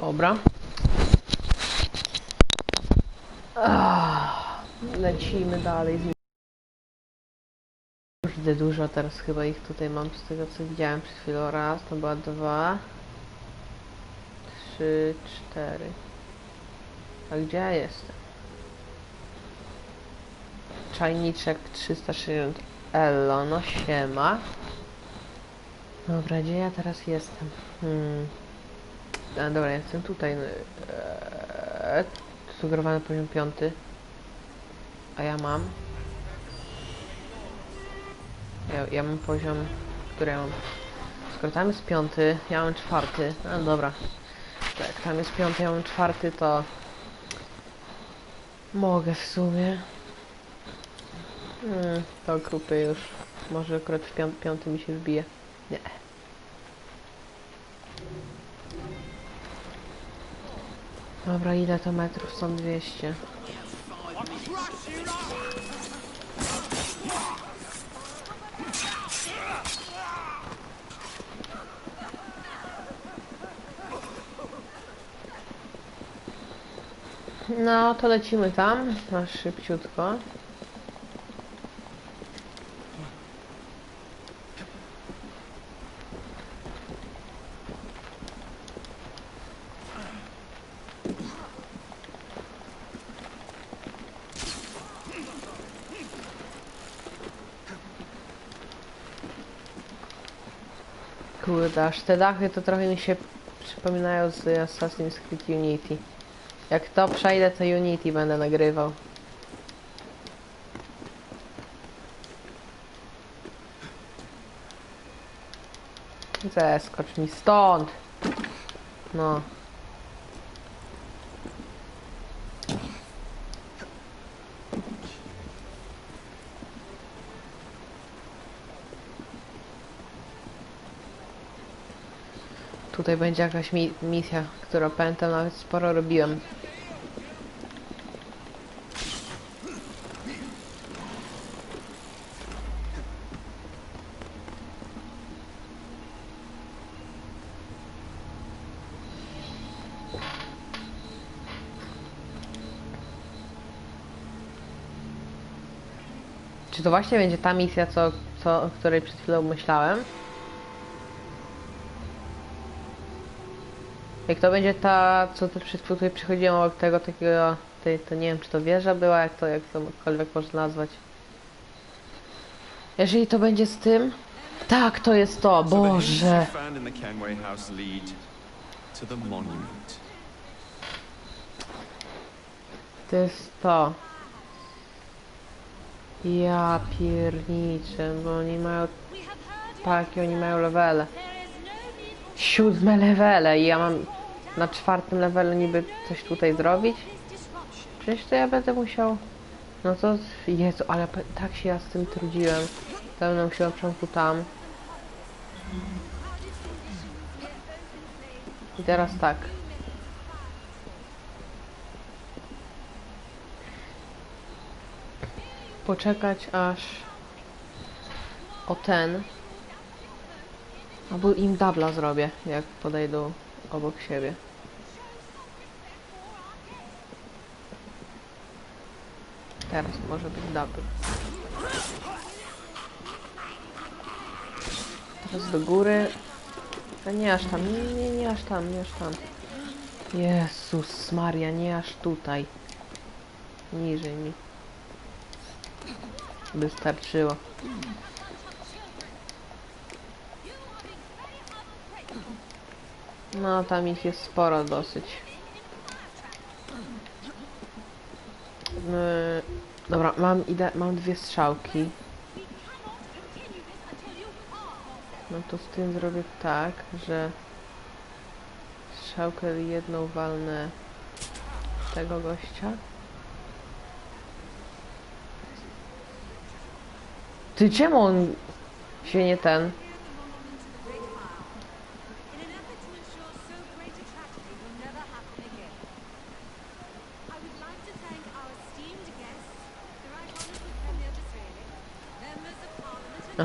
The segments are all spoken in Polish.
Dobra. Ah, lecimy dalej. Kurde, dużo teraz chyba ich tutaj mam z tego co widziałem przed chwilą. Raz, to była dwa. Trzy, cztery. A gdzie ja jestem? Czajniczek 360 Ello, no siema. Dobra, gdzie ja teraz jestem? Hmm. A, dobra, jestem tutaj. Eee, sugerowany poziom piąty. A ja mam. Ja, ja mam poziom, który ja mam. Skoro tam jest piąty, ja mam czwarty. No dobra. Jak tam jest piąty, ja mam czwarty, to mogę w sumie. Hmm, to grupy już. Może akurat w pią piąty mi się wbije. Nie. Dobra, ile to metrów? Są 200. No, to lecimy tam, na szybciutko. Kurde, aż te dachy to trochę mi się przypominają z Assassin's Creed Unity. Jak to przejdę, to Unity będę nagrywał. Zeskocz mi stąd! No. Tutaj będzie jakaś mi misja, którą pamiętam nawet sporo robiłem. Czy to właśnie będzie ta misja, co, co, o której przed chwilą myślałem? Jak to będzie ta, co tu przed chwilą tutaj przychodziłem obok tego takiego, tej, to nie wiem czy to wieża była, jak to, jak tokolwiek można nazwać. Jeżeli to będzie z tym, tak, to jest to, Boże. to. To jest to. Ja pierniczę, bo oni mają, takie oni mają levele. Siódme levele i ja mam na czwartym levelu niby coś tutaj zrobić? Przecież to ja będę musiał... No to... Jezu, ale tak się ja z tym trudziłem. Pełną siłą początku tam. I teraz tak. Poczekać aż... O ten... Albo im dubla zrobię, jak podejdą obok siebie. Teraz może być double. Teraz do góry. A nie aż tam, nie, nie, nie aż tam, nie aż tam. Jezus Maria, nie aż tutaj. Niżej mi. Wystarczyło. No, tam ich jest sporo dosyć. Yy, dobra, mam, ide mam dwie strzałki. No to z tym zrobię tak, że strzałkę jedną walnę tego gościa. Ty czemu on się nie ten?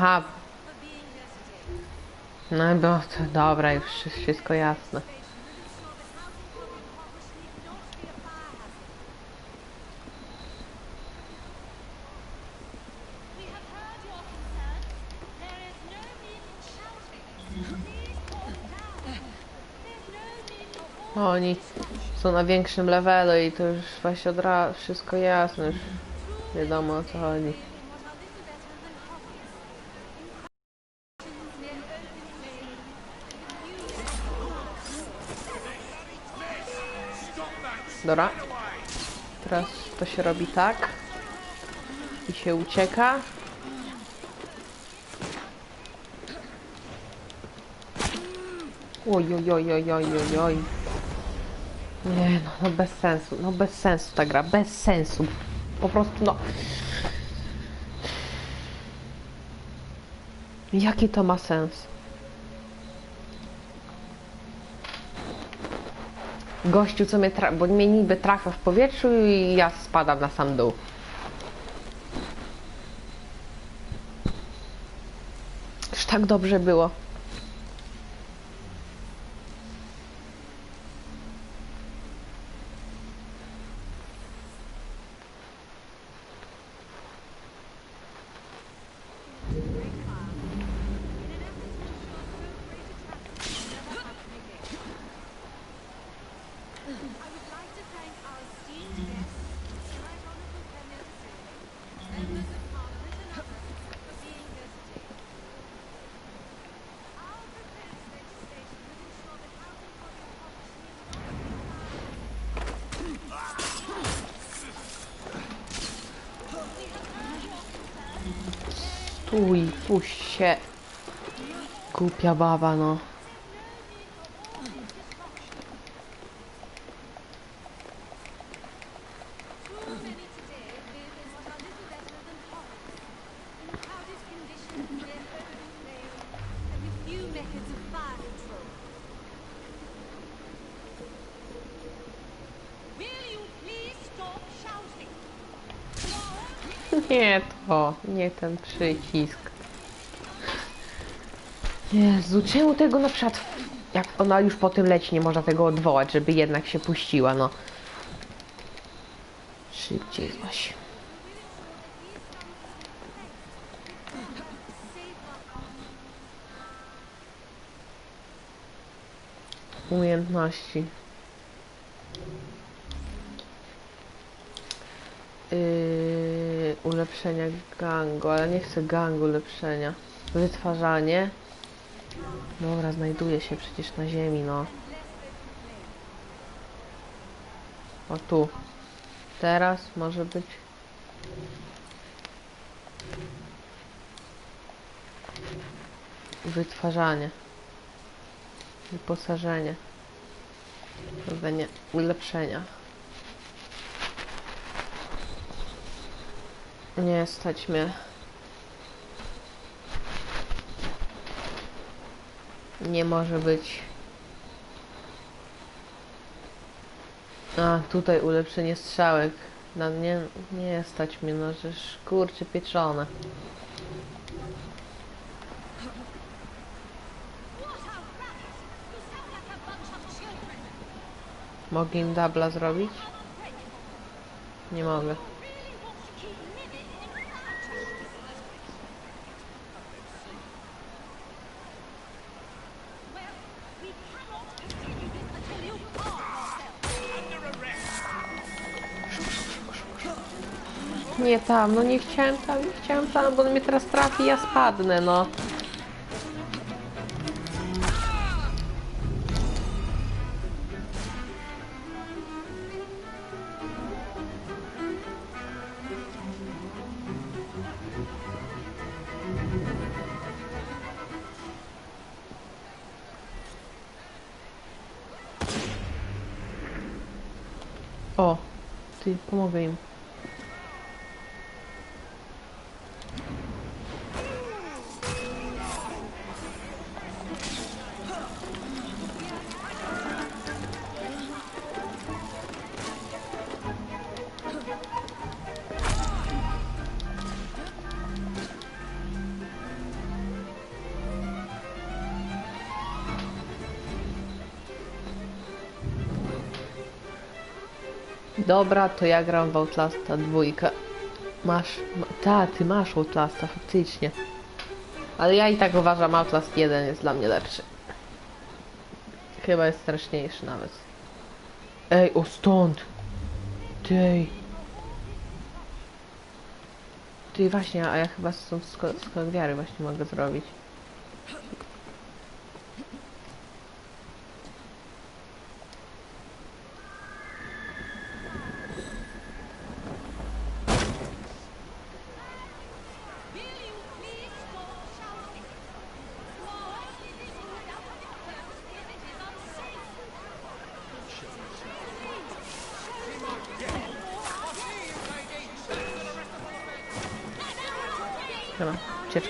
Aha. No do, dobra, już wszystko jasne. No, oni są na większym levelu i to już właśnie od razu wszystko jasne, już wiadomo o co chodzi. Dobra. Teraz to się robi tak. I się ucieka. Oj, oj, oj, oj, oj, oj, oj. Nie, no, no bez sensu, no bez sensu ta gra, bez sensu. Po prostu, no. Jaki to ma sens? Gościu, co mnie bo mnie niby trafia w powietrzu i ja spadam na sam dół. Już tak dobrze było. You please stop shouting? Nie to, nie ten przycisk. Jezu, czemu tego na przykład, jak ona już po tym leci, nie można tego odwołać, żeby jednak się puściła, no. Szybciej złaś. Umiejętności. Yy, ulepszenia gangu, ale nie chcę gangu ulepszenia. Wytwarzanie. Dobra, znajduje się przecież na ziemi, no. O tu. Teraz może być. Wytwarzanie. Wyposażenie. Dobra, nie. Ulepszenia. Nie stać mnie. Nie może być. A, tutaj ulepszenie strzałek. No nie, nie stać mnie, no żeż kurczę pieczone. Mogę im dubla zrobić? Nie mogę. Nie tam, no nie chciałem tam, nie chciałem tam, bo on mnie teraz trafi ja spadnę, no. O, ty, pomogę im. Dobra, to ja gram w Outlasta dwójkę. Masz, ma, ta, ty masz Outlasta, faktycznie. Ale ja i tak uważam, Outlast 1 jest dla mnie lepszy. Chyba jest straszniejszy nawet. Ej, o stąd! Ty. Ty właśnie, a ja chyba sko- skok wiary właśnie mogę zrobić.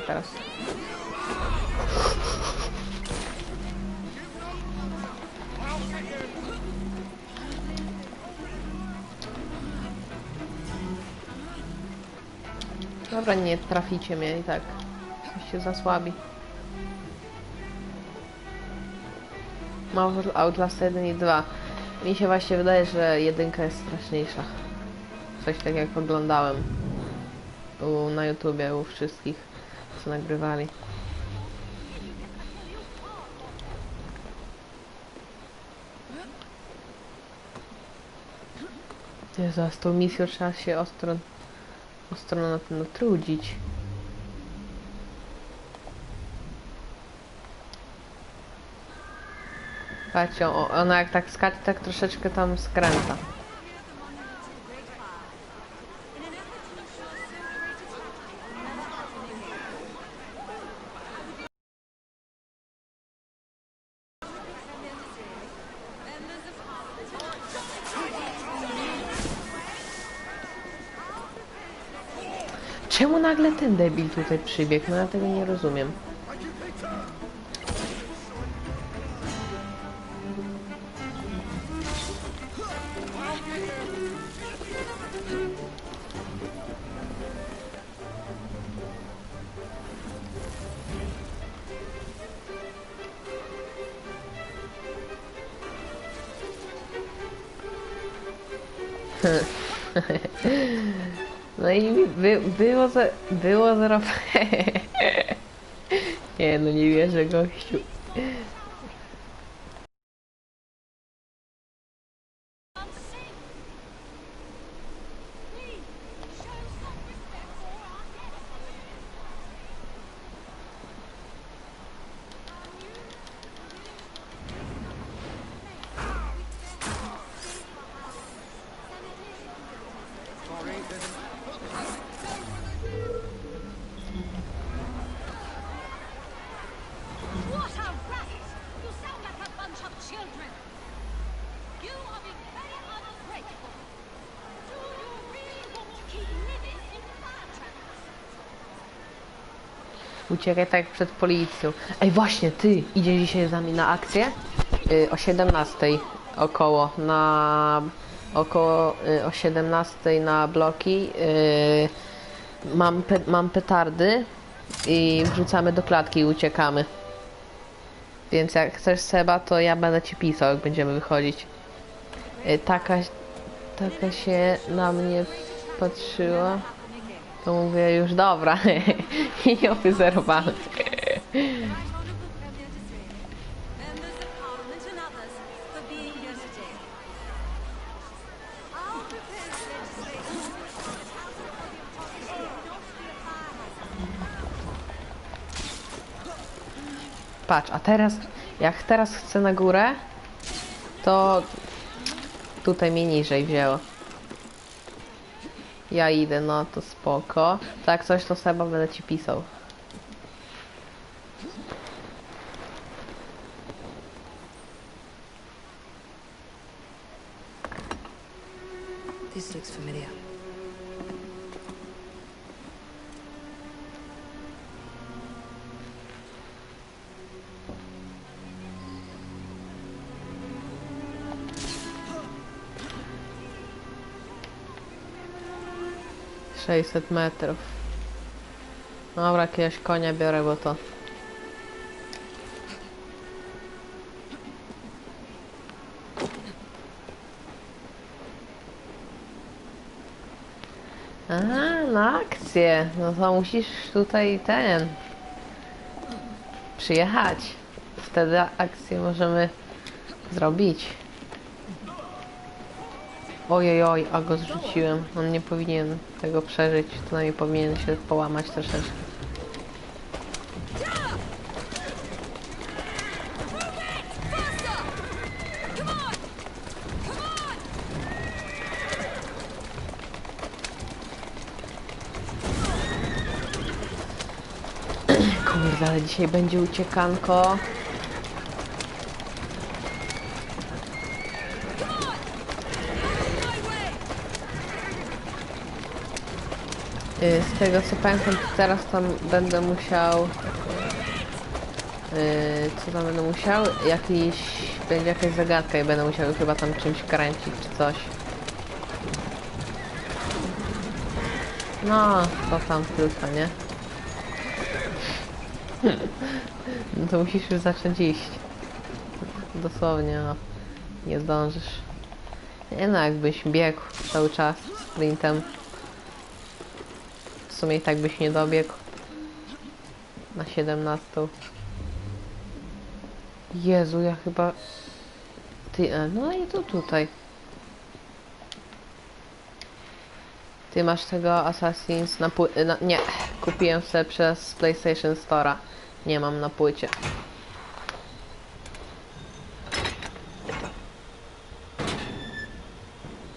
Ucieczka teraz. Dobra, nie traficie mnie i tak. Jesteście za słabi. Mam Outlast 1 i 2. Mi się właśnie wydaje, że jedynka jest straszniejsza. Coś tak jak oglądałem u, na YouTubie u wszystkich, co nagrywali. Jezu, z tą misją trzeba się ostro, ostro na tym natrudzić. Patrzcie, ona jak tak skacze, tak troszeczkę tam skręca. Ten debil tutaj przybiegł? No ja tego nie rozumiem. No i by, było za, było zero. nie no nie wierzę gościu. Uciekaj tak przed policją. Ej właśnie, ty idziesz dzisiaj z nami na akcję? Y, o 17 około na około y, o 17 na bloki. Y, mam, pe, mam petardy i wrzucamy do klatki i uciekamy. Więc jak chcesz Seba, to ja będę ci pisał, jak będziemy wychodzić. Y, taka, taka się na mnie patrzyła. To mówię już dobra. I hazard. Patrz, a teraz, jak teraz chcę na górę, to tutaj mnie niżej wzięło. Ja idę, no to spoko. Tak coś to Seba będę ci pisał. 600 metrów. Dobra, jakiegoś konia biorę, bo to... Aha, na akcję. No to musisz tutaj ten... Przyjechać. Wtedy akcję możemy zrobić. Ojej, oj, a go zrzuciłem. On nie powinien tego przeżyć, to najmniej powinien się połamać troszeczkę. Kurde, ale dzisiaj będzie uciekanko. Z tego co pamiętam, to teraz tam będę musiał. y, Co tam będę musiał? Jakiś. Będzie jakaś zagadka i będę musiał chyba tam czymś kręcić czy coś. No, to tam tylko, nie? No to musisz już zacząć iść. Dosłownie, no. Nie zdążysz. Nie no, jakbyś biegł cały czas sprintem. Sumie i tak byś nie dobiegł. Na 17. Jezu, ja chyba... Ty, e, no i to tutaj. Ty masz tego Assassin's na płycie. Na, nie, kupiłem sobie przez PlayStation Store'a. Nie mam na płycie.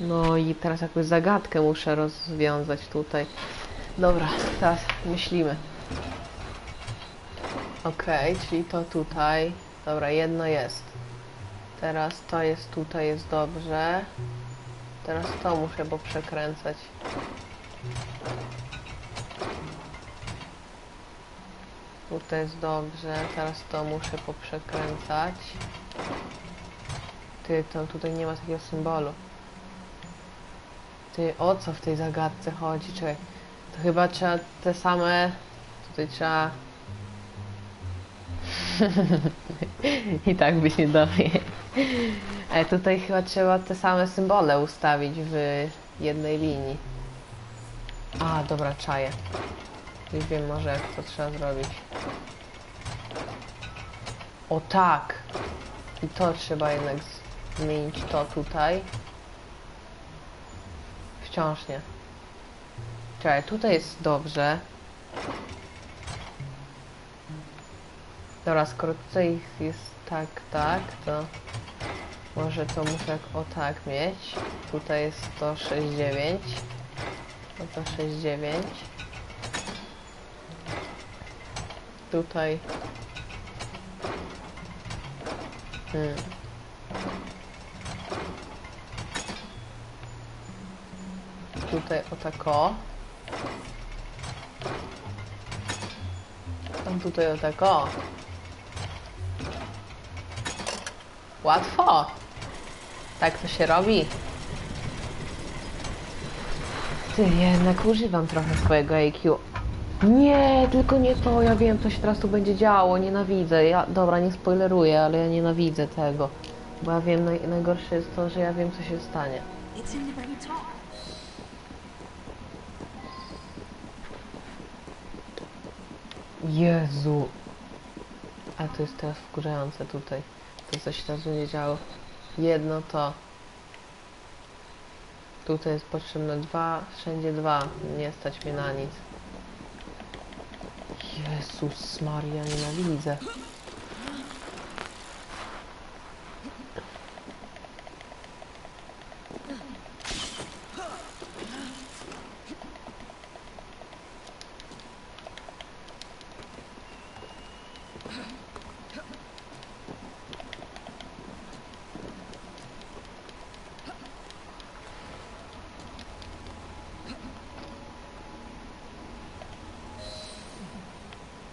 No i teraz jakąś zagadkę muszę rozwiązać tutaj. Dobra, teraz myślimy. Okej, czyli to tutaj. Dobra, jedno jest. Teraz to jest tutaj, jest dobrze. Teraz to muszę poprzekręcać. Tutaj jest dobrze, teraz to muszę poprzekręcać. Ty, to tutaj nie ma takiego symbolu. Ty, o co w tej zagadce chodzi? Czekaj, to chyba trzeba te same... Tutaj trzeba... I tak byś nie dowie. Ale tutaj chyba trzeba te same symbole ustawić w jednej linii. A, dobra, czaję. Już wiem może jak to trzeba zrobić. O tak! I to trzeba jednak zmienić to tutaj. Wciąż nie. Czekaj, tutaj jest dobrze. Dobra, skoro tutaj jest tak, tak, to może to muszę o tak mieć. Tutaj jest to 6,9. No to 6,9. Tutaj. Hmm. Tutaj o tako. Tam tutaj o tako. Łatwo. Tak to się robi. Ty, jednak używam trochę swojego IQ. Nie, tylko nie to, ja wiem, co się teraz tu będzie działo, nienawidzę. Ja, dobra, nie spoileruję, ale ja nienawidzę tego. Bo ja wiem, naj, najgorsze jest to, że ja wiem, co się stanie. Jezu. A to jest teraz wkurzające tutaj. To co się teraz będzie działo. Jedno to. Tutaj jest potrzebne dwa, wszędzie dwa. Nie stać mnie na nic. Jezus Maria, nienawidzę.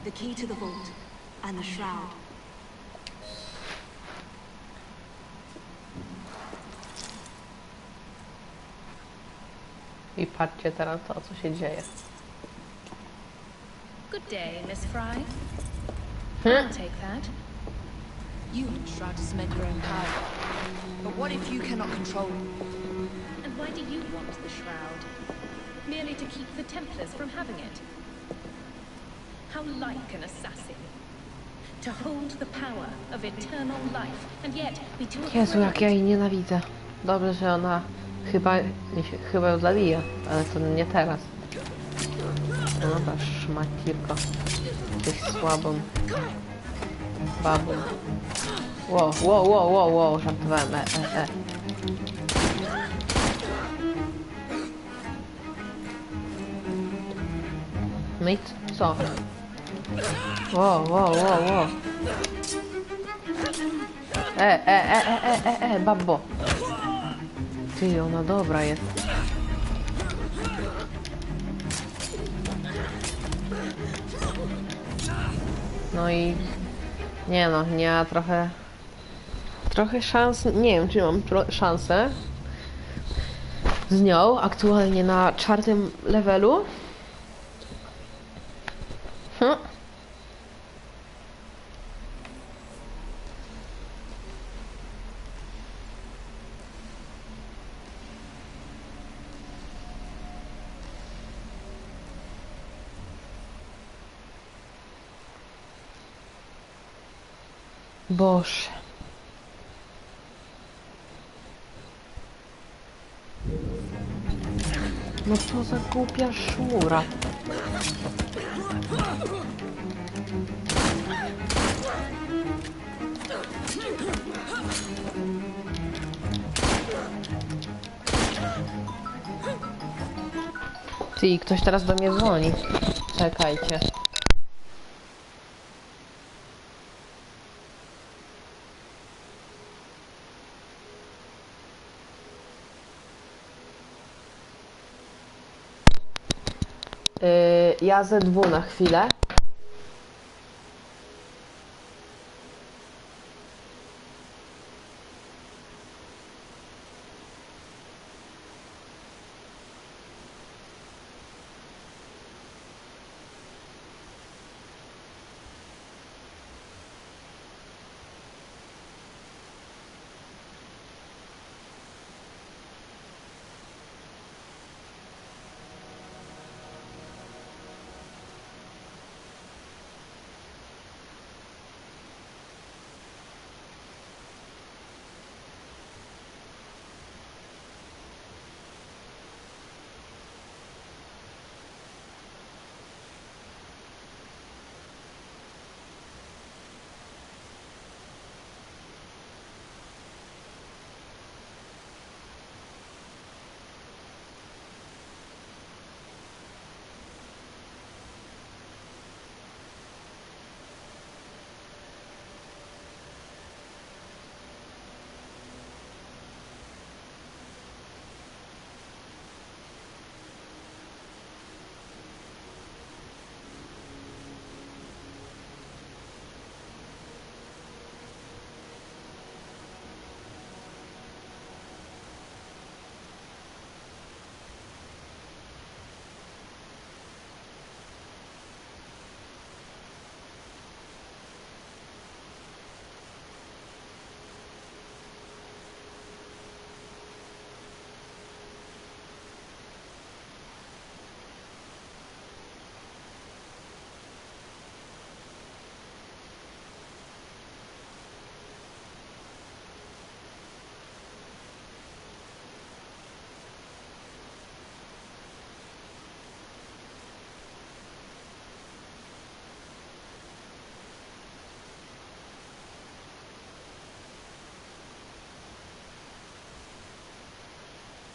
The key to the vault and the shroud. I patrzcie teraz to, co się dzieje. Good day, Miss Fry. I'll take that. You shroud to cement your own power. But what if you cannot control it? And why do you want the shroud? Merely to keep the Templars from having it? How like an assassin. To hold the power of eternal life, and yet be too Jezu, jak ja jej nienawidzę. Dobrze, że ona Chyba, chyba ją zabija, ale to nie teraz. No dobra, szmacirko. Jesteś słabą babą. Wow, wow, wow, wow, wow, żartowałem, e, e, e. No i co? Wow, wow, wow, wow. E, e, e, e, e, e, e, babbo. Ty, ona dobra jest. No i... Nie no, ja trochę... Trochę szans... Nie wiem, czy mam szansę z nią. Aktualnie na czwartym levelu. Boże. No co za głupia szura. Ty, ktoś teraz do mnie dzwoni. Czekajcie. Yy, ja ze dwu na chwilę.